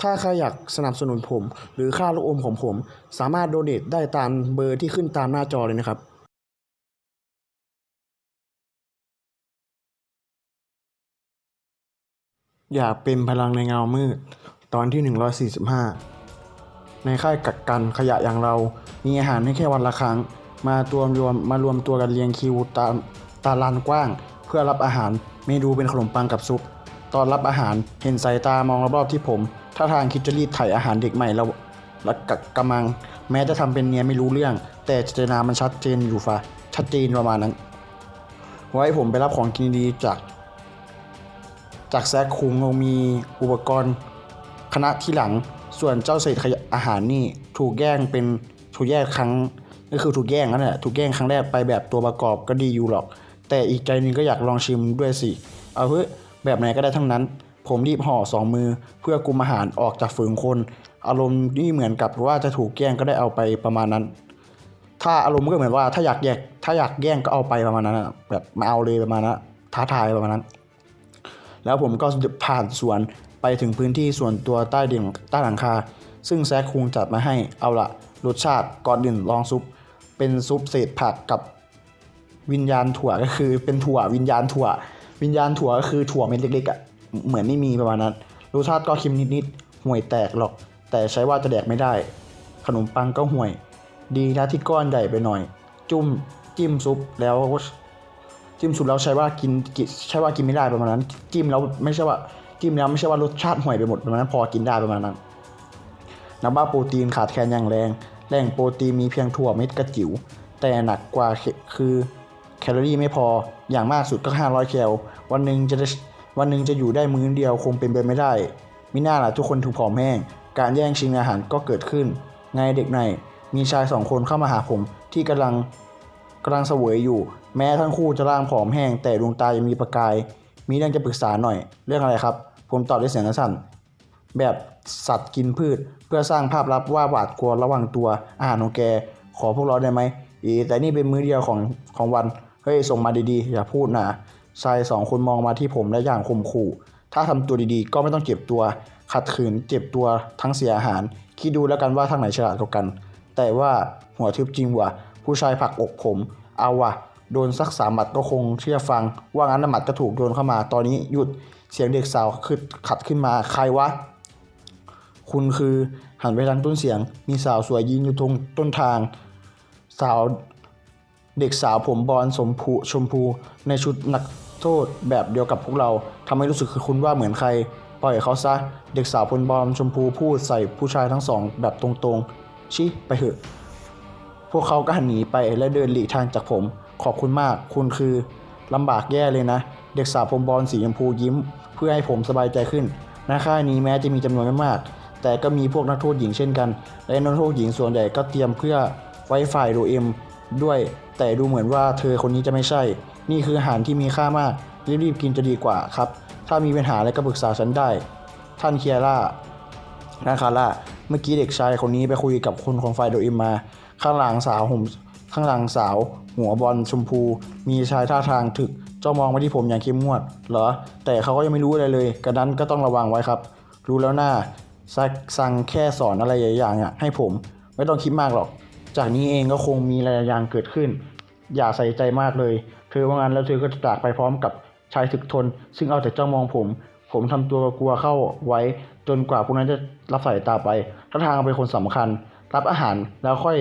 ถ้าใครอยากสนับสนุนผม หรือค่าลูกอมของผม สามารถโดเน a ได้ตามเบอร์ที่ขึ้นตามหน้าจอเลยนะครับอยากเป็นพลังในเงามืด ตอนที่ 145 ในค่ายกักกันขยะอย่างเรา มีอาหารให้แค่วันละครั้ง มาตัวรวมมารวมตัวกันเรียงคิวตามตาลานกว้าง เพื่อรับอาหารเมนูเป็นขนมปังกับซุป ตอนรับอาหารเห็นสายตามองรอบๆที่ผมท่าทางคิดจะรีดไถอาหารเด็กใหม่แล้วและกักกำมัง แม้จะทำเป็นเนียไม่รู้เรื่อง แต่เจตนามันชัดเจนอยู่ฟะชัดเจนประมาณนั้น ไว้ผมไปรับของกินดีจาก จากแซกคุงเรามีอุปกรณ์คณะที่หลังส่วนเจ้าเศษขยะอาหารนี่ถูกแย่งเป็นถูกแยกครั้งก็คือถูกแย่งนั่นแหละถูกแย่งครั้งแรกไปแบบตัวประกอบก็ดีอยู่หรอก แต่อีกใจนึงก็อยากลองชิมด้วยสิ เอาเฮ้ย แบบไหนก็ได้ทั้งนั้น ผมรีบห่อสองมือ เพื่อกุมอาหารออกจากฝืนคน อารมณ์นี่เหมือนกับว่าจะถูกแย่งก็ได้เอาไปประมาณนั้น ถ้าอารมณ์ก็เหมือนว่าถ้าอยากแยกถ้าอยากแย่งก็เอาไปประมาณนั้นแบบมาเอาเลยประมาณนั้นท้าทายประมาณนั้น แล้วผมก็ผ่านสวนไปถึงพื้นที่ส่วนตัวใต้ดินใต้หลังคา ซึ่งแซคคุงจัดมาให้เอาละรสชาติก่อนอื่นลองซุป เป็นซุปเศษผักกับวิญญาณถั่วก็คือเป็นถั่ววิญญาณถั่ว วิญญาณถั่วก็คือถั่วเม็ดเล็กๆอะ่ะเหมือนไม่มีประมาณนั้นรสชาติก็เค็มนิดๆห่วยแตกหรอก แต่ใช้ว่าจะแดกไม่ได้ ขนมปังก็ห่วย ดีนะที่ก้อนใหญ่ไปหน่อย จุ่มจิ้มซุปแล้วจิ้มสุดแล้วใช่ว่ากินใช่ว่ากินไม่ได้ประมาณนั้น จิ้มแล้วไม่ใช่ว่าจิ้มแล้วไม่ใช่ว่ารสชาติห่วยไปหมดประมาณนั้นพอกินได้ประมาณนั้นนับว่าโปรตีนขาดแคลนอย่างแรง แหล่งโปรตีนมีเพียงถั่วเม็ดกระจิ๋วแต่หนักกว่าคือ แคลอรี่ไม่พออย่างมากสุดก็ 500 แคล วันหนึ่งจะได้วันหนึ่งจะอยู่ได้มื้อเดียวคงเป็นไปไม่ได้มิน่าล่ะทุกคนถูกผอมแห้ง การแย่งชิงอาหารก็เกิดขึ้น ไงเด็กใน มีชายสองคนเข้ามาหาผมที่กำลังกำลังเสวยอยู่ แม้ทั้งคู่จะร่างผอมแห้ง แต่ดวงตายังมีประกาย มีเรื่องจะปรึกษาหน่อย เรื่องอะไรครับ ผมตอบด้วยเสียงสั้นแบบสัตว์กินพืช เพื่อสร้างภาพลับว่าหวาดกลัวระวังตัวอาหารของแก ขอพวกเราได้ไหมอีแต่นี่เป็นมื้อเดียวของของวัน เฮ้ยส่งมาดีๆ อย่าพูดนะชายสองคนมองมาที่ผมและอย่างข่มขู่ ถ้าทำตัวดีๆ ก็ไม่ต้องเจ็บตัว ขัดขืนเจ็บตัวทั้งเสียอาหาร คิดดูแล้วกันว่าทางไหนฉลาดกว่ากัน แต่ว่าหัวทึบจริงว่ะ ผู้ชายผักอกผม เอาว่ะ โดนสักสามหมัดก็คงเชื่อฟัง ว่างั้นหมัดก็ถูกโดนเข้ามา ตอนนี้หยุด เสียงเด็กสาวคือขัดขึ้นมา ใครวะ คุณคือหันไปทางต้นเสียง มีสาวสวยยืนอยู่ตรงต้นทาง สาว เด็กสาวผมบอลสมพูชมพู ในชุดนักโทษแบบเดียวกับพวกเราทำให้รู้สึกคือคุณว่าเหมือนใคร ปล่อยเขาซะ เด็กสาวผมบอลชมพูพูดใส่ผู้ชายทั้งสองแบบตรงๆชิไปเถอะ พวกเขาก็หันหนีไปและเดินหลีกทางจากผม ขอบคุณมาก คุณคือลำบากแย่เลยนะ เด็กสาวผมบอลสีชมพูยิ้ม เพื่อให้ผมสบายใจขึ้นณค่ายนี้แม้จะมีจำนวนไม่มาก แต่ก็มีพวกนักโทษหญิงเช่นกัน และนักโทษหญิงส่วนใหญ่ก็เตรียมเพื่อไว้ฝ่ายโดเอ็มด้วย แต่ดูเหมือนว่าเธอคนนี้จะไม่ใช่ นี่คืออาหารที่มีค่ามาก รีบๆกินจะดีกว่าครับ ถ้ามีปัญหาอะไรก็ปรึกษาฉันได้ ท่านเคียร่านาคาร่า เมื่อกี้เด็กชายคนนี้ไปคุยกับคนของฝ่ายโดอิมมา ข้างหลังสาวผมข้างหลังสาว หัวบอลชมพู มีชายท่าทางถึกจ้องมองมาที่ผมอย่างเข้มงวด เหรอ แต่เขาก็ยังไม่รู้อะไรเลย กระนั้นก็ต้องระวังไว้ครับ รู้แล้วหน้าซักสั่งแค่สอนอะไรอย่างๆอะให้ผม ไม่ต้องคิดมากหรอก จากนี้เองก็คงมีอะไรอย่างเกิดขึ้น อย่าใส่ใจมากเลย เธอว่างั้นแล้วเธอก็จะจากไปพร้อมกับชายถึกทน ซึ่งเอาแต่จ้องมองผม ผมทำตัวกลัวเข้าไว้ จนกว่าพวกนั้นจะรับสายตาไปถ้าทางเป็นคนสำคัญ รับอาหารแล้วค่อย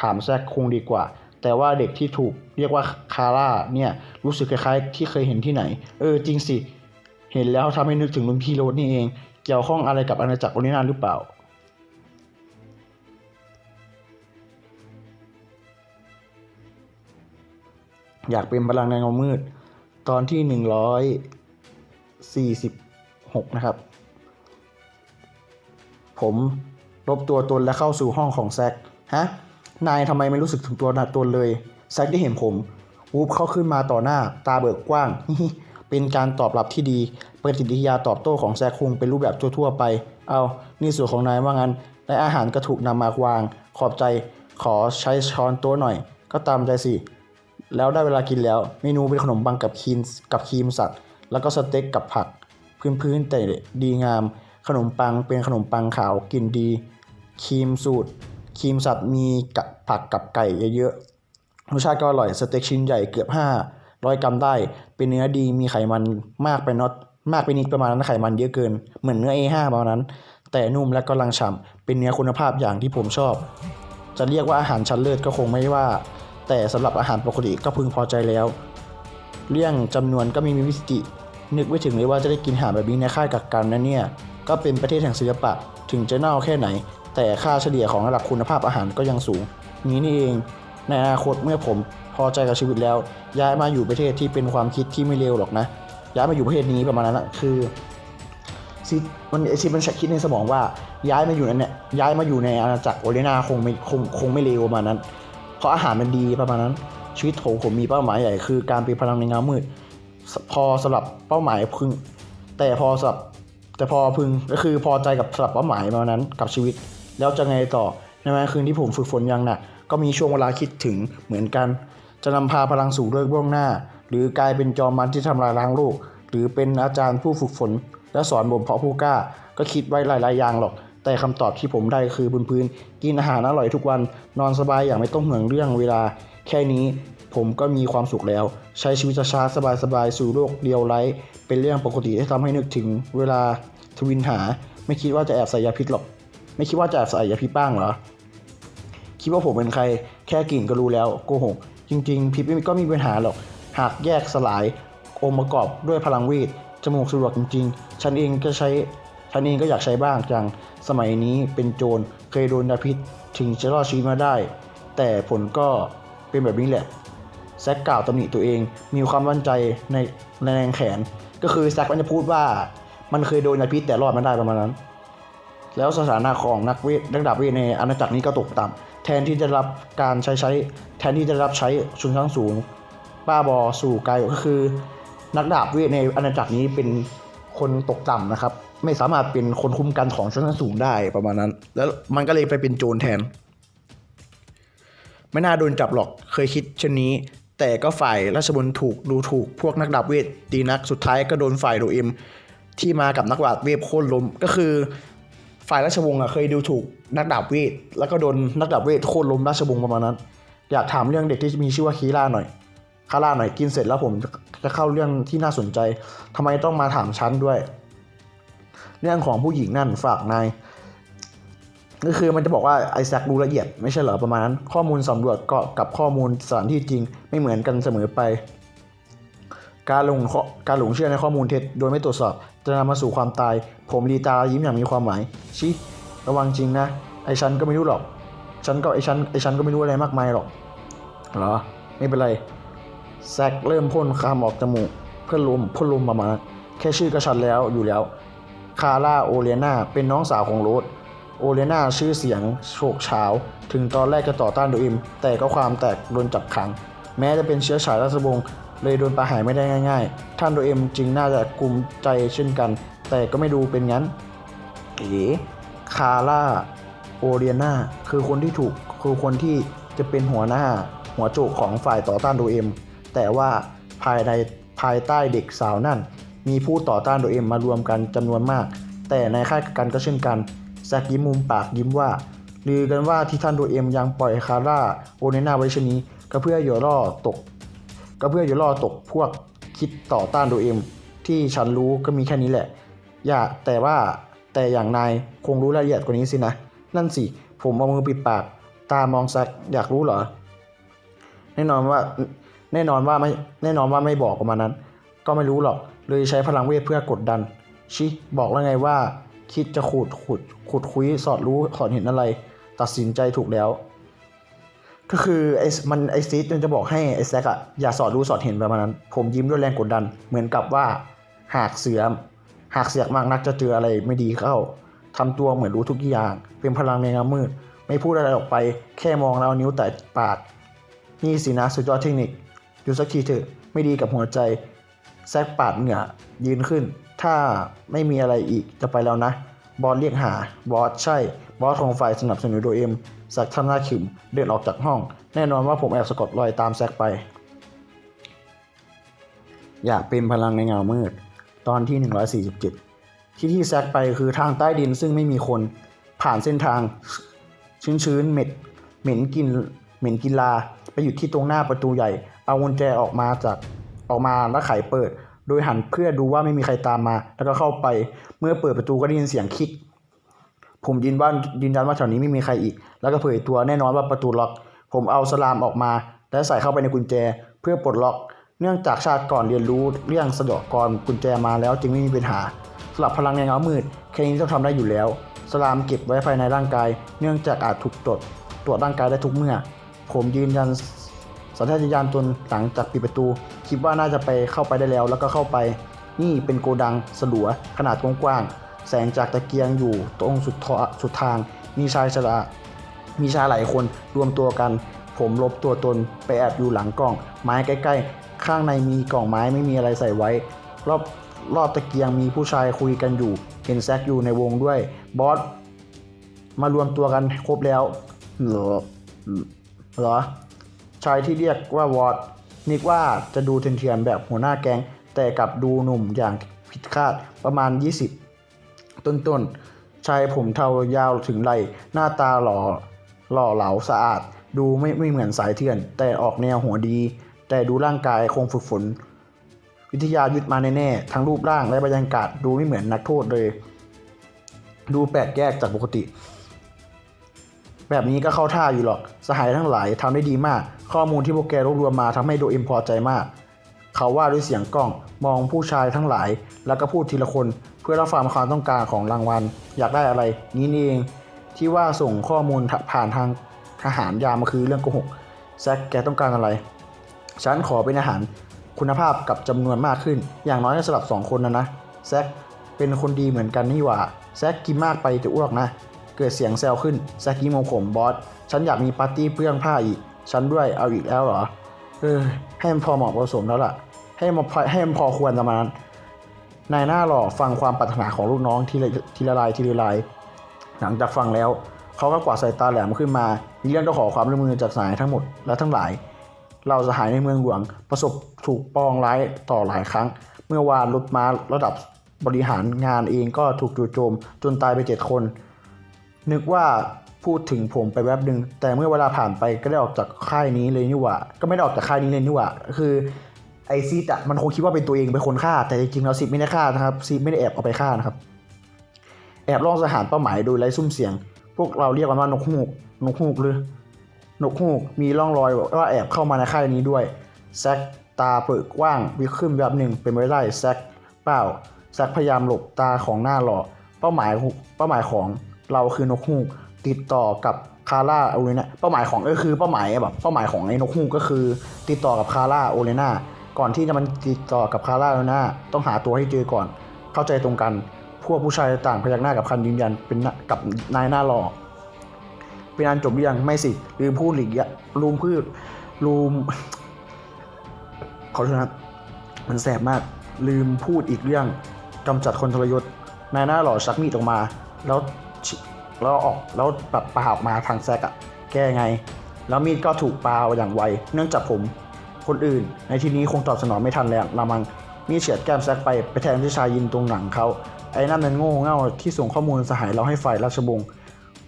ถามแซกคงดีกว่า แต่ว่าเด็กที่ถูกเรียกว่าคาร่าเนี่ยรู้สึกคล้ายๆ ที่เคยเห็นที่ไหน เออจริงสิ เห็นแล้วทำให้นึกถึงลุงพี่โรดนี่เอง เกี่ยวข้องอะไรกับอาณาจักรโอนินานหรือเปล่า อยากเป็นพลังในเงามืด ตอนที่หนึ่งร้อยสี่สิบหกนะครับ ผมลบตัวตนและเข้าสู่ห้องของแซกฮะ นายทำไมไม่รู้สึกถึงตัวตนเลย แซกได้เห็นผม วูบเข้าขึ้นมาต่อหน้า ตาเบิกกว้าง เป็นการตอบรับที่ดีปฏิกิริยาตอบโต้ของแซกคงเป็นรูปแบบทั่วๆไป เอา นี่ส่วนของนายว่างั้น และอาหารก็ถูกนำมาวาง ขอบใจ ขอใช้ช้อนโต๊ะหน่อย ก็ตามใจสิ แล้วได้เวลากินแล้ว เมนูเป็นขนมปังกับครีมกับครีมสัตว์ แล้วก็สเต็กกับผัก พื้นๆแต่ดีงาม ขนมปังเป็นขนมปังขาวกินดี ครีมสูตร ครีมสัตว์มีกับผักกับไก่เยอะๆ รสชาติก็อร่อย สเต็กชิ้นใหญ่เกือบ 500 กรัมได้ เป็นเนื้อดี มีไขมันมากไปน็อตมากไปนิดประมาณนั้นไขมันเยอะเกิน เหมือนเนื้อ A5 ประมาณนั้น แต่นุ่มและกำลังฉ่ำเป็นเนื้อคุณภาพอย่างที่ผมชอบ จะเรียกว่าอาหารชั้นเลิศก็คงไม่ว่า แต่สำหรับอาหารปกติก็พึงพอใจแล้ว เรื่องจำนวนก็ไมีมีวิสติ นึกไม่ถึงเลยว่าจะได้กินอาหารแบบนี้ในค่ายกักกันนะเนี่ย ก็เป็นประเทศแห่งศิลปะ ถึงจะเน่าแค่ไหน แต่ค่าเฉลี่ยของระดับคุณภาพอาหารก็ยังสูง นี้นี่เอง ในอนาคตเมื่อผมพอใจกับชีวิตแล้ว ย้ายมาอยู่ประเทศที่เป็นความคิดที่ไม่เลวหรอกนะ ย้ายมาอยู่ประเทศนี้ประมาณนั้นนะคือซิมันไอซิมันคิดในสมองว่าย้ายมาอยู่นั่นเนี่ยย้ายมาอยู่ในอาณาจักรโอเลนาคงไม่คงคงไม่เลวประมาณนั้น เพราะอาหารมันดีประมาณนั้น ชีวิตของผมมีเป้าหมายใหญ่คือการเป็นพลังในเงามืด พอสำหรับเป้าหมายพึง แต่พอสำหรับแต่พอพึงก็คือพอใจกับสำหรับเป้าหมายประมาณนั้นกับชีวิต แล้วจะไงต่อในวันคืนที่ผมฝึกฝนอย่างหนักก็มีช่วงเวลาคิดถึงเหมือนกัน จะนำพาพลังสู่เรื่องเบื้องหน้า หรือกลายเป็นจอมมันที่ทำลายล้างโลก หรือเป็นอาจารย์ผู้ฝึกฝน และสอนบ่มเพาะผู้กล้า ก็คิดไว้หลาย ๆ อย่างหรอก แต่คำตอบที่ผมได้คือพื้นๆกินอาหารอร่อยทุกวันนอนสบายอย่างไม่ต้องห่วงเรื่องเวลา แค่นี้ผมก็มีความสุขแล้ว ใช้ชีวิตช้าๆสบายๆสู่โลกเดียวไร้เป็นเรื่องปกติที่ทำให้นึกถึงเวลาทวินหา ไม่คิดว่าจะแอบใส่ยาพิษหรอก ไม่คิดว่าจะแอบใส่ยาพิษบ้างเหรอคิดว่าผมเป็นใคร แค่กลิ่นก็รู้แล้วโกหกจริง ๆ พิษก็มมีปัญหาหรอก หากแยกสลายองค์ประกอบด้วยพลังเวทจมูกสะดวกจริง ๆ ฉันเองก็ใช้ฉันเองก็อยากใช้บ้างจัง สมัยนี้เป็นโจรเคยโดนยาพิษถึงจะรอดชีวิตมาได้ แต่ผลก็เป็นแบบนี้แหละ แซกกล่าวตำหนิตัวเองมีความมั่นใจในในแรงแขน ก็คือแซกมันจะพูดว่ามันเคยโดนยาพิษแต่รอดมาได้ประมาณนั้น แล้วสถานะของนักเวทระดับเวทในอาณาจักรนี้ก็ตกต่ำแทนที่จะรับการใช้ใช้ แทนที่จะรับใช้ชนชั้นสูงบ้าบอสู่ไกลก็คือ นักดาบเวทในอาณาจักรนี้เป็นคนตกต่ำนะครับ ไม่สามารถเป็นคนคุ้มกันของชั้นสูงได้ประมาณนั้น แล้วมันก็เลยไปเป็นโจรแทน ไม่น่าโดนจับหรอกเคยคิดเช่นนี้ แต่ก็ฝ่ายราชบุญถูกดูถูกพวกนักดาบเวทตีนักสุดท้ายก็โดนฝ่ายโดเอ็มที่มากับนักดาบเวทโค่นล้มก็คือ ฝ่ายราชวงศ์อะเคยดูถูกนักดาบเวทแล้วก็โดนนักดาบเวทโค่นล้มราชวงศ์ประมาณนั้น อยากถามเรื่องเด็กที่มีชื่อว่าคีร่าหน่อยคาร่าหน่อยกินเสร็จแล้วผมจะเข้าเรื่องที่น่าสนใจทำไมต้องมาถามฉันด้วย เรื่องของผู้หญิงนั่นฝากนายก็คือมันจะบอกว่าไอแซครู้ละเอียดไม่ใช่เหรอประมาณนั้น ข้อมูลสำรวจก็กับข้อมูลสถานที่จริงไม่เหมือนกันเสมอไป การหลงข้อการหลงเชื่อในข้อมูลเท็จ โดยไม่ตรวจสอบ จะนำมาสู่ความตาย ผมรีตายิ้มอย่างมีความหมายชิระวังจริงนะไอฉันก็ไม่รู้หรอกฉันก็ไอฉันไอฉันก็ไม่รู้อะไรมากมายหรอกเหรอไม่เป็นไรแซกเริ่มพ่นคามออกจมูกเพื่อลมพ่นลมประมาณแค่ชื่อก็ชัดแล้วอยู่แล้ว คาร่าโอเลียนาเป็นน้องสาวของโรสโอเลียนาชื่อเสียงโฉกเฉาถึงตอนแรกจะต่อต้านโดอิม แต่ก็ความแตกโดนจับขัง แม้จะเป็นเชื้อสายราชวงศ์เลยโดนประหารไม่ได้ง่าย ๆ ท่านดเอ็มจึงน่าจะกลุ่มใจเช่นกัน แต่ก็ไม่ดูเป็นงั้น เอ๋คาร่าโอเลียนาคือคนที่ถูกคือคนที่จะเป็นหัวหน้าหัวโจกของฝ่ายต่อต้านดเอ็มแต่ว่าภายในภายใต้เด็กสาวนั่น มีผู้ต่อต้านโดเอ็มมารวมกันจำนวนมาก แต่ในค่ายกันก็เช่นกันแซกยิ้มมุมปากยิ้มว่าลือกันว่าที่ท่านโดเอ็มยังปล่อยคาร่าโอเลียนาไว้เช่นนี้ก็เพื่ออย่ล่อตกก็เพื่อจะล่อตกพวกคิดต่อต้านโดเอ็มที่ฉันรู้ก็มีแค่นี้แหละ อย่าแต่ว่าแต่อย่างนายคงรู้รายละเอียดกว่านี้สินะ นั่นสิ ผมเอามือปิดปาก ตามองแซกอยากรู้เหรอ แน่นอนว่า แน่นอนว่าไม่ แน่นอนว่าไม่บอกประมาณนั้น ก็ไม่รู้หรอก เลยใช้พลังเวทเพื่อกดดัน ชิบอกแล้วไงว่า คิดจะขุดขุดขุดคุยสอดรู้สอดเห็นอะไร ตัดสินใจถูกแล้ว ก็คือไอ้มันไอ้ซีดมันจะบอกให้ไอ้แซกอะอย่าสอดรู้สอดเห็นประมาณนั้น ผมยิ้มด้วยแรงกดดัน เหมือนกับว่า หากเสือหากเสือกมากนักจะเจออะไรไม่ดีเข้าทำตัวเหมือนรู้ทุกอย่าง เป็นพลังในเงามืด ไม่พูดอะไรออกไป แค่มองแล้วนิ้วแตะปากนี่สินะสุดยอดเทคนิคดูสักทีเถอะ ไม่ดีกับหัวใจ แซกปาดเหงื่อยืนขึ้น ถ้าไม่มีอะไรอีกจะไปแล้วนะ บอสเรียกหา บอสใช่ บอสของฝ่ายสนับสนุนโดยเอ็มแซกทำหน้าขึมเดินออกจากห้อง แน่นอนว่าผมแอบสะกดรอยตามแซกไป อยากเป็นพลังในเงามืด ตอนที่ 147 ที่ที่แซกไปคือทางใต้ดินซึ่งไม่มีคน ผ่านเส้นทางชื้นๆเหม็ดเหม็นกินเหม็นกินลา ไปอยู่ที่ตรงหน้าประตูใหญ่ เอากุญแจออกมาจาก ออกมาแล้วไขเปิด โดยหันเพื่อดูว่าไม่มีใครตามมา แล้วก็เข้าไป เมื่อเปิดประตูก็ได้ยินเสียงคิก ผมยืนว่ายืนยันว่าแถวนี้ไม่มีใครอีก แล้วก็เผยตัวแน่นอนว่าประตูล็อก ผมเอาสลามออกมา และใส่เข้าไปในกุญแจ เพื่อปลดล็อก เนื่องจากชาติก่อนเรียนรู้เรื่องสะดอกกรกุญแจมาแล้วจึงไม่มีปัญหาสลับพลังในเงามืดแค่นี้ต้องทำได้อยู่แล้ว สลามเก็บไว้ภายในร่างกาย เนื่องจากอาจถูกตรวจตรวจร่างกายได้ทุกเมื่อ ผมยืนยัน สัญชาตญาณตนหลังจากปิดประตู คิดว่าน่าจะไปเข้าไปได้แล้ว แล้วก็เข้าไป นี่เป็นโกดังสลัวขนาดกว้างๆแสงจากตะเกียงอยู่ตรงสุดทอสุดทาง มีชายชรามีชายหลายคนรวมตัวกัน ผมลบตัวตนไปแอบอยู่หลังกล่อง ไม้ใกล้ ๆ ข้างในมีกล่องไม้ไม่มีอะไรใส่ไว้ รอบรอบตะเกียงมีผู้ชายคุยกันอยู่ เห็นแซกอยู่ในวงด้วยบอสมารวมตัวกันครบแล้วเหรอเหรอ ชายที่เรียกว่าวอดนึกว่าจะดูเถื่อนๆแบบหัวหน้าแก๊งแต่กลับดูหนุ่มอย่างผิดคาดประมาณ 20 ต้นๆ ชายผมเทายาวถึงไหล่หน้าตาหล่อหล่อเหลาสะอาด ดูไม่ไม่เหมือนสายเถื่อน แต่ออกแนวหัวดี แต่ดูร่างกายคงฝึกฝน วิทยายุทธมาแน่ๆทั้งรูปร่างและบรรยากาศดูไม่เหมือนนักโทษเลย ดูแปลกแยกจากปกติ แบบนี้ก็เข้าท่าอยู่หรอก สหายทั้งหลายทำได้ดีมาก ข้อมูลที่พวกแกรวบรวมมาทำให้โดเอ็มพอใจมาก เขาว่าด้วยเสียงกล้องมองผู้ชายทั้งหลาย แล้วก็พูดทีละคนเพื่อรับฟังความต้องการของรางวัล อยากได้อะไร นี้นี่เองที่ว่าส่งข้อมูลผ่านทางทหารยามมาคือเรื่องโกหกแซกแกต้องการอะไร ฉันขอเป็นอาหารคุณภาพกับจำนวนมากขึ้น อย่างน้อยก็สำหรับสองคนนะนะแซกเป็นคนดีเหมือนกันนี่หว่าแซกกินมากไปจะอ้วกนะ เกิดเสียงแซวขึ้นแซกยิ้มโมผมบอส ฉันอยากมีปาร์ตี้เปลื้องผ้าอีก ฉันด้วยเอาอีกแล้วเหรอ เออ ให้มันพอเหมาะพอสมแล้วล่ะ ให้มันพอให้มันพอควรประมาณนั้นนายหน้าหล่อฟังความปรารถนาของลูกน้องทีละทีละลายทีละลาย หลังจากฟังแล้ว เขาก็กวาดสายตาแหลมขึ้นมามีเรื่องจะขอความร่วมมือจากสายทั้งหมดและทั้งหลาย เราสหายในเมืองหลวงประสบถูกปองร้ายต่อหลายครั้ง เมื่อวานรถม้าระดับ บริหารงานเองก็ถูกจู่โจมจนตายไปเจ็ดคน นึกว่าพูดถึงผมไปแวบหนึ่งแต่เมื่อเวลาผ่านไปก็ได้ออกจากค่ายนี้เลยนี่หว่า ก็ไม่ได้ออกจากค่ายนี้เลยนี่หว่า คือไอซีดอะมันคงคิดว่าเป็นตัวเองเป็นคนฆ่า แต่จริงๆแล้วซีดไม่ได้ฆ่านะครับซีดไม่ได้แอบเอาไปฆ่านะครับ แอบล่อสังหารเป้าหมายโดยไร้ซุ่มเสียง พวกเราเรียกมันว่านกฮูกนกฮูกหรือนกฮูกมีร่องรอยว่าแอบเข้ามาในค่ายนี้ด้วยแซกตาเปิดกว้างวิขึ้นแบบหนึ่งเป็นไม่ได้แซกเปล่าแซกพยายามหลบตาของหน้าหล่อเป้าหมายเป้าหมายของ เราคือนกฮูกติดต่อกับคาร่าโอเลนาเป้าหมายของก็คือเป้าหมายแบบเป้าหมายของไอ้นกฮูกก็คือ ติดต่อกับคาร่าโอเลนาก่อนที่จะมันติดต่อกับคาร่าโอเลนาต้องหาตัวให้เจอก่อน เข้าใจตรงกัน พวกผู้ชายต่างพยักหน้ากับคันยืนยันเป็นกับนายหน้าหล่อเป็นอันจบหรือยังไม่สิลืมพูดหลีกยะลืมพืชลืมขอโทษนะมันแสบมากลืมพูดอีกเรื่องกำจัดคนทรยศนายหน้าหล่อชักมีดออกมา แล้ว แล้วออกแล้วแบบปาออกมาทางแซกอะแก้ไง แล้วมีดก็ถูกปาอย่างไว เนื่องจากผมคนอื่น ในที่นี้คงตอบสนองไม่ทันแล้วละมังมีเฉียดแก้มแซกไปไปแทงที่ชายยินตรงหลังเขาไอ้นั่นมันโง่เง่าที่ส่งข้อมูลสหายเราให้ฝ่ายราชวงศ์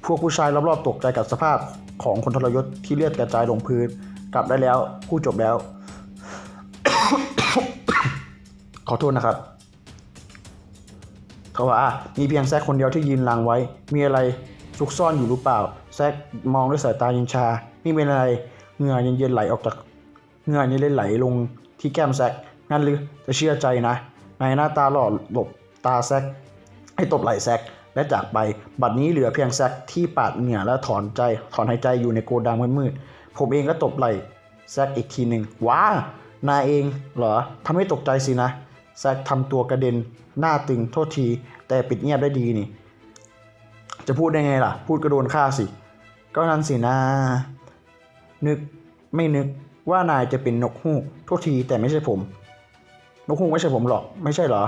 พวกผู้ชายรอบๆตกใจกับสภาพของคนทรยศที่เลือดกระจายลงพื้น กลับได้แล้วพูดจบแล้ว ขอโทษนะครับ เขาว่ามีเพียงแซกคนเดียวที่ยืนลังไว้ มีอะไรซุกซ่อนอยู่หรือเปล่า แซกมองด้วยสายตาเยินชา นี่เป็นอะไรเหงื่อเย็นๆไหลออกจากเหงื่อเย็นๆไหลลงที่แก้มแซกงั้นหรือจะเชื่อใจนะนายหน้าตาหล่อหลบตาแซกให้ตบไหลแซกและจากไป บัดนี้เหลือเพียงแซกที่ปาดเหงื่อและถอนใจถอนหายใจอยู่ในโกดังมืดๆผมเองก็ตบไหลแซกอีกทีหนึ่งว้านายเองเหรอทำให้ตกใจสินะ แซกทำตัวกระเด็นหน้าตึงโทษที แต่ปิดเงียบได้ดีนี่ จะพูดได้ไงล่ะ พูดก็โดนฆ่าสิ ก็นั่นสินะ นึกไม่นึกว่านายจะเป็นนกฮูกโทษทีแต่ไม่ใช่ผม นกฮูกไม่ใช่ผมหรอก ไม่ใช่เหรอ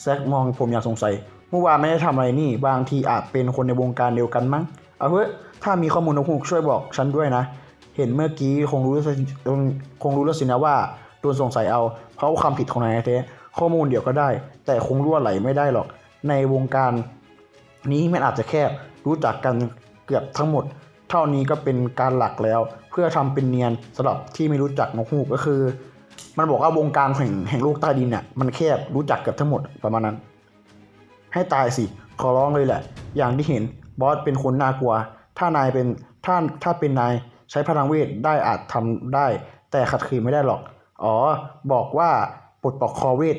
แซกมองผมอย่างสงสัย เมื่อวานไม่ได้ทำอะไรนี่ บางทีอาจเป็นคนในวงการเดียวกันมั้ง เอาเถอะถ้ามีข้อมูลนกฮูกช่วยบอกฉันด้วยนะ เห็นเมื่อกี้คงรู้แล้วสิคงรู้แล้วสินะว่าโดนสงสัยเอา เพราะความผิดของนายแท้ ข้อมูลเดียวก็ได้ แต่คงรั่วไหลไม่ได้หรอก ในวงการนี้มันอาจจะแคบรู้จักกันเกือบทั้งหมด เท่านี้ก็เป็นการหลักแล้ว เพื่อทำเป็นเนียนสำหรับที่ไม่รู้จักนกฮูกก็คือ มันบอกว่าวงการแห่งแห่งโลกใต้ดินเนี่ยมันแคบรู้จักเกือบทั้งหมดประมาณนั้น ให้ตายสิขอร้องเลยแหละ อย่างที่เห็นบอสเป็นคนน่ากลัว ถ้านายเป็นถ้าถ้าเป็นนายใช้พลังเวทได้อาจทำได้ แต่ขัดขืนไม่ได้หรอก อ๋อ บอกว่า ปลดปลอกคอเวท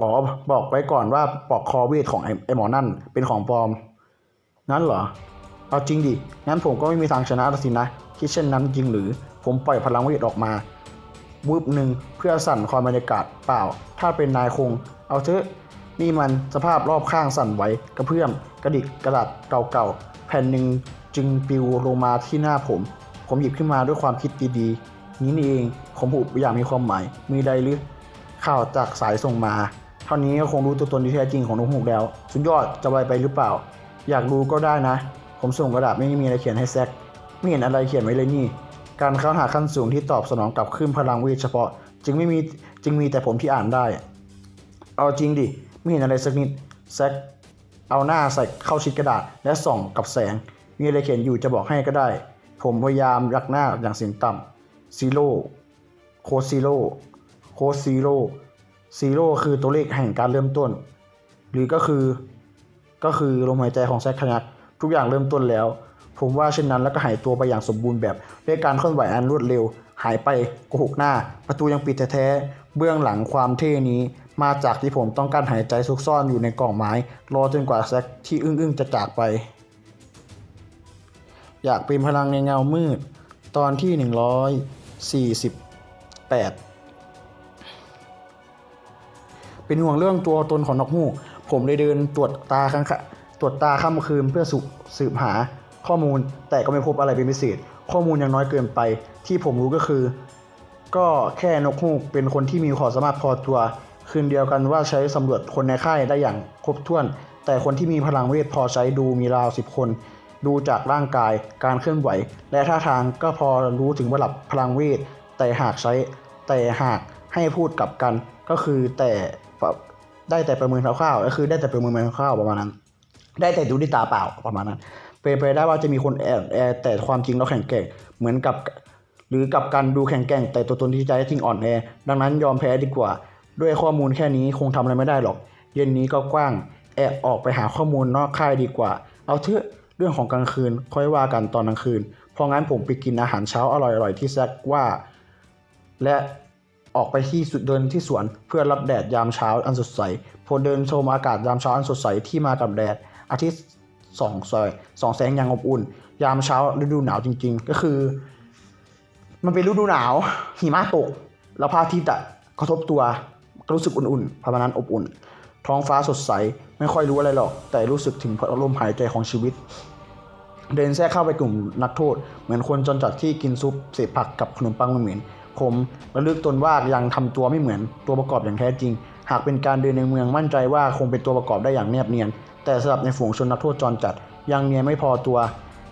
อ๋อบอกไว้ก่อนว่าปลอกคอเวทของไอ้ไอหมอนั่นเป็นของปลอมงั้นเหรอ เอาจริงดิ งั้นผมก็ไม่มีทางชนะแล้วสินะคิดเช่นนั้นจริงหรือ ผมปล่อยพลังเวทออกมาวูบหนึ่งเพื่อสั่นคอนบรรยากาศเปล่า ถ้าเป็นนายคง เอาเถอะ นี่มันสภาพรอบข้างสั่นไหวกระเพื่อมกระดิกกระดาษเก่าๆ แผ่นหนึ่งจึงปลิวลงมาที่หน้าผม ผมหยิบขึ้นมาด้วยความคิดดีๆนี้นี่เอง ผมพูดอย่างมีความหมาย มีใดหรือข่าวจากสายส่งมา เท่านี้ก็คงรู้ตัวตนที่แท้จริงของนกฮูกแล้ว สุดยอดจะไวไปหรือเปล่า อยากรู้ก็ได้นะ ผมส่งกระดาษไม่มีอะไรเขียนให้แซกไม่เห็นอะไรเขียนไว้เลยนี่ การเข้าหาขั้นสูงที่ตอบสนองกับคลื่นพลังเวทเฉพาะ จึงไม่มีจึงมีแต่ผมที่อ่านได้ เอาจริงดิไม่เห็นอะไรสักนิดแซกเอาหน้าใส่เข้าชิดกระดาษและส่องกับแสง มีอะไรเขียนอยู่จะบอกให้ก็ได้ ผมพยายามยักหน้าอย่างเสียงต่ำซีโร่ โคซีโร่โคซีโร่ซีโร่คือตัวเลขแห่งการเริ่มต้น หรือก็คือก็คือลมหายใจของแซคคยักทุกอย่างเริ่มต้นแล้ว ผมว่าเช่นนั้นแล้วก็หายตัวไปอย่างสมบูรณ์แบบด้วยการเคลื่อนไหวอันรวดเร็ว หายไปโกหกหน้า ประตูยังปิดแท้ๆเบื้องหลังความเท่นี้ มาจากที่ผมต้องการหายใจซุกซ่อนอยู่ในกล่องไม้ รอจนกว่าแซคที่อึ้งๆจะจากไป อยากเป็นพลังในเงามืด ตอนที่ 8 เป็นห่วงเรื่องตัวตนของนกฮูก ผมเลยเดินตรวจตาข้งตรวจตาค่ำคืนเพื่อสืบสืบหาข้อมูล แต่ก็ไม่พบอะไรเป็นพิเศษ ข้อมูลยังน้อยเกินไป ที่ผมรู้ก็คือ ก็แค่นกฮูกเป็นคนที่มีความสามารถพอตัว คืนเดียวกันว่าใช้สำรวจคนในค่ายได้อย่างครบถ้วน แต่คนที่มีพลังเวทพอใช้ดูมีราวสิบคนดูจากร่างกายการเคลื่อนไหว และท่าทางก็พอรู้ถึงระดับพลังเวท แต่หากใช้แต่หากให้พูดกลับกันก็คือแต่ได้แต่ประเมินคร่าวๆก็คือได้แต่ประเมินคร่าวๆประมาณนั้น ได้แต่ดูด้วยตาเปล่าประมาณนั้นเป็นไปได้ว่าจะมีคนแอบแอบแต่ความจริงแล้วแข็งแกร่งเหมือนกับ หรือกับการดูแข็งแกร่งแต่ตัวตนที่ใจจริงอ่อนแอดังนั้นยอมแพ้ดีกว่า ด้วยข้อมูลแค่นี้คงทำอะไรไม่ได้หรอก เย็นนี้ก็กว้างแอบออกไปหาข้อมูลนอกค่ายดีกว่า เอาเถอะเรื่องของกลางคืนค่อยว่ากันตอนกลางคืนเพราะงั้นผมไปกินอาหารเช้าอร่อยๆที่แซกว่า และออกไปที่สุดเดินที่สวนเพื่อรับแดดยามเช้าอันสดใสพอเดินชมอากาศยามเช้าอันสดใสที่มากับแดดอาทิตย์สองซอยสองแสงอย่างอบอุ่น ยามเช้าฤดูหนาวจริง ๆ ก็คือ มันเป็นฤดูหนาว หิมะตก แล้วพระอาทิตย์กระทบตัวก็รู้สึกอุ่นๆประมาณนั้นอบอุ่น ท้องฟ้าสดใสไม่ค่อยรู้อะไรหรอก แต่รู้สึกถึงลมหายใจของชีวิต เดินแทรกเข้าไปกลุ่มนักโทษ เหมือนคนจนจัดที่กินซุปเศษผักกับขนมปังเหม็น ผมระลึกตนว่ายังทำตัวไม่เหมือนตัวประกอบอย่างแท้จริง หากเป็นการเดินในเมืองมั่นใจว่าคงเป็นตัวประกอบได้อย่างเนียบเนียน แต่สำหรับในฝูงชนนักโทษจรจัดยังเนียนไม่พอตัว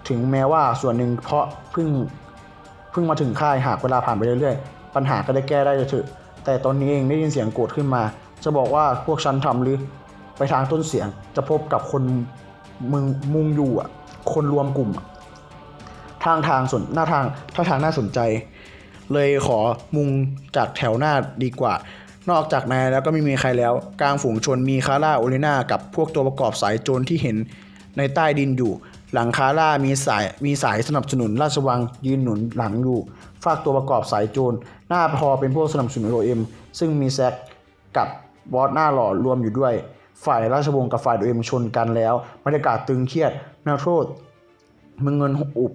ถึงแม้ว่าส่วนหนึ่งเพราะเพิ่งเพิ่งมาถึงค่ายหากเวลาผ่านไปเรื่อยๆ ปัญหาก็ได้แก้ได้เถอะแต่ตอนนี้เองได้ยินเสียงโกรธขึ้นมา จะบอกว่าพวกฉันทำหรือไปทางต้นเสียงจะพบกับคนมึงมุงอยู่อะคนรวมกลุ่ม ทางทางสนหน้าทางท่าทางน่าสนใจ เลยขอมุงจากแถวหน้าดีกว่า นอกจากนายแล้วก็ไม่มีใครแล้ว กลางฝูงชนมีคาร่าโอลิน่ากับพวกตัวประกอบสายโจรที่เห็นในใต้ดินอยู่ หลังคาร่ามีสายมีสายสนับสนุนราชวังยืนหนุนหลังอยู่ฝากตัวประกอบสายโจรหน้าพอเป็นพวกสนับสนุนโอเอ็มซึ่งมีแซกกับบอสหน้าหล่อรวมอยู่ด้วย ฝ่ายราชวงศ์กับฝ่ายโอเอ็มชนกันแล้วบรรยากาศตึงเครียดนักโทษมึงเงินอุบ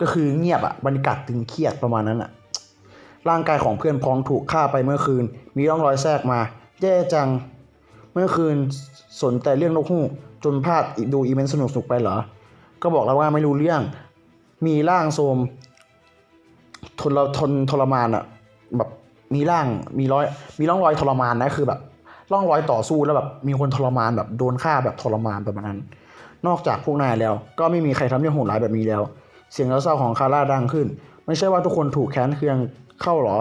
ก็คือเงียบอะบรรยากาศตึงเครียดประมาณนั้นอะ ร่างกายของเพื่อนพ้องถูกฆ่าไปเมื่อคืน มีร่องรอยแทรกมา แย่จัง เมื่อคืนสนแต่เรื่องนกฮูกจนพลาดดูอีเวนต์สนุกๆไปเหรอ ก็บอกแล้วว่าไม่รู้เรื่อง มีร่างโทรมทนเราทนทรมานอะแบบมีร่างมีร้อยมีร่องรอยทรมานนะคือแบบร่องรอยต่อสู้แล้วแบบมีคนทรมานแบบโดนฆ่าแบบทรมานประมาณนั้น นอกจากพวกนายแล้ว ก็ไม่มีใครทำเรื่องโหดร้ายแบบนี้แล้ว เสียงเศร้าของคาร่าดังขึ้น ไม่ใช่ว่าทุกคนถูกแค้นเคือง เข้าหรอ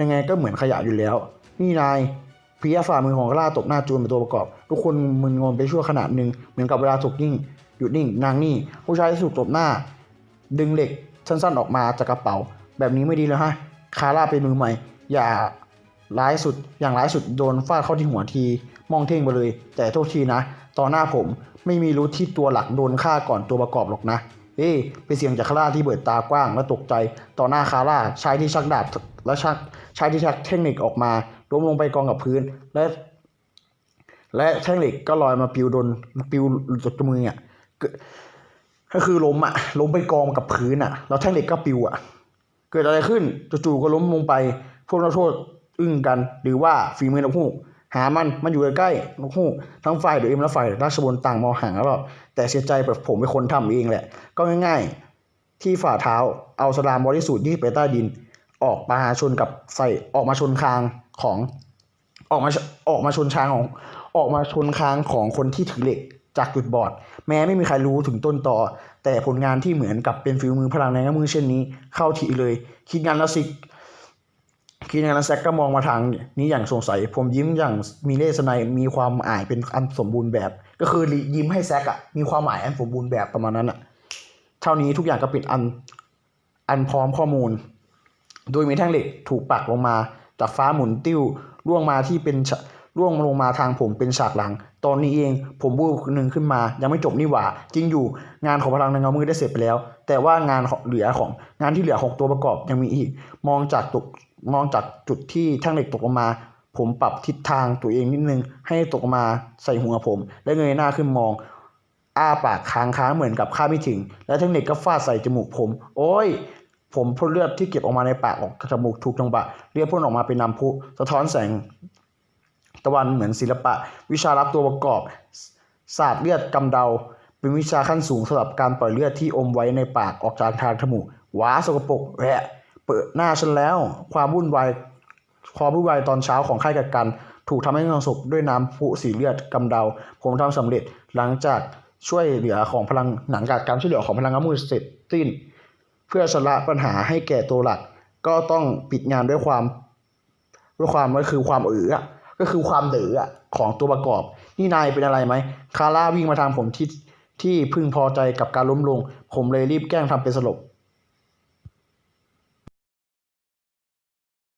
ยังไงก็เหมือนขยะอยู่แล้ว นี่นายเพียฝ่ามือของคาร่าตบหน้าจูนเป็นตัวประกอบ ทุกคนมึนงงไปชั่วขณะหนึ่งเหมือนกับเวลาถูกนิ่งหยุดนิ่งนางนี่ ผู้ชายที่ถูกตบหน้า ดึงเหล็กสั้นๆออกมาจากกระเป๋า แบบนี้ไม่ดีเลยฮะคาร่าเป็นมือใหม่ อย่าร้ายสุดอย่างร้ายสุดโดนฟาดเข้าที่หัวที มองเท่งไปเลย แต่โทษทีนะ ต่อหน้าผมไม่มีรู้ที่ตัวหลักโดนฆ่าก่อนตัวประกอบหรอกนะ เอ้เป็นเสียงจากคาร่าที่เบิดตากว้างและตกใจ ต่อหน้าคาร่าชายที่ชักดาบและชักชายที่ชักเทคนิคออกมาล้มลงไปกองกับพื้น และ และแท่งเหล็กก็ลอยมาปิวโดนปิวหลุดจากมืออะก็ก็คือล้มอะล้มไปกองกับพื้นอะ แล้วแท่งเหล็กก็ปิวอะ เกิดอะไรขึ้นจู่ๆก็ล้มลงไป พวกนักโทษอึ้งกัน หรือว่าฝีมือนกฮูก หามันมันอยู่ใกล้ๆนกฮูกทั้งฝ่ายเดอะเอ็มและฝ่ายราชบนต่างมองห่างแล้วหรอกแต่เสียใจแบบผมเป็นคนทำเองแหละ ก็ง่าย ๆ ที่ฝ่าเท้าเอาสลามบริสุทธิ์ที่ไปใต้ดิน ออกมาชนกับใส่ออกมาชนคางของออกมาออกมาชนช้างของออกมาชนคางของคนที่ถือเหล็กจากจุดบอด แม้ไม่มีใครรู้ถึงต้นต่อ แต่ผลงานที่เหมือนกับเป็นฝีมือพลังในมือเช่นนี้ เข้าทีเลย คิดงานแล้วสิ คิดงานแล้วแซกก็มองมาทางนี้อย่างสงสัย ผมยิ้มอย่างมีเลสไนยมีความหมายเป็นอันสมบูรณ์แบบ ก็คือยิ้มให้แซกอะมีความหมายอันสมบูรณ์แบบประมาณนั้นอะเท่านี้ทุกอย่างก็ป็นอันอันพร้อมข้อมูล โดยมีแท่งเหล็กถูกปักลงมาจากฟ้าหมุนติ้วร่วงมาที่เป็นฉะร่วงลงมาทางผมเป็นฉากหลัง ตอนนี้เองผมบูบหนึ่งขึ้นมา ยังไม่จบนี่หว่า จริงอยู่งานของพลังในเงามือได้เสร็จไปแล้ว แต่ว่างานเหลือของงานที่เหลือของตัวประกอบยังมีอีก มองจากตุก มองจากจุดที่แท่งเหล็กตกลงมา ผมปรับทิศทางตัวเองนิดนึง ให้ตกลงมาใส่หัวผม และเงยหน้าขึ้นมอง อ้าปากค้างค้างเหมือนกับคาดไม่ถึง แล้วเทคนิคก็ฟาดใส่จมูกผม โอ้ยผมพ่นเลือดที่เก็บออกมาในปากออกจากจมูกถูกจังหวะเลือดพ่นออกมาเป็นน้ำพุสะท้อนแสงตะวันเหมือนศิลปะ วิชารับตัวประกอบศาสตร์เลือดกำเดา เป็นวิชาขั้นสูงสำหรับการปล่อยเลือดที่อมไว้ในปากออกจากทางจมูกหว้าสกปรกแหะ เปิดหน้าฉันแล้ว ความวุ่นวายความวุ่นวายตอนเช้าของค่ายกักกัน ถูกทำให้เงาศพด้วยน้ำพุสีเลือดกำเดา ผมทำสำเร็จหลังจากช่วยเหลือของพลังหนังจากการช่วยเหลือของพลังงานมือเสร็จสิ้น เพื่อชำระปัญหาให้แก่ตัวหลัก ก็ต้องปิดงานด้วยความ ด้วยความก็คือความเอือก็คือความเดือของตัวประกอบ นี่นายเป็นอะไรไหมคาร่าวิ่งมาทางผมที่ที่พึงพอใจกับการล้มลง ผมเลยรีบแกล้งทำเป็นสลบ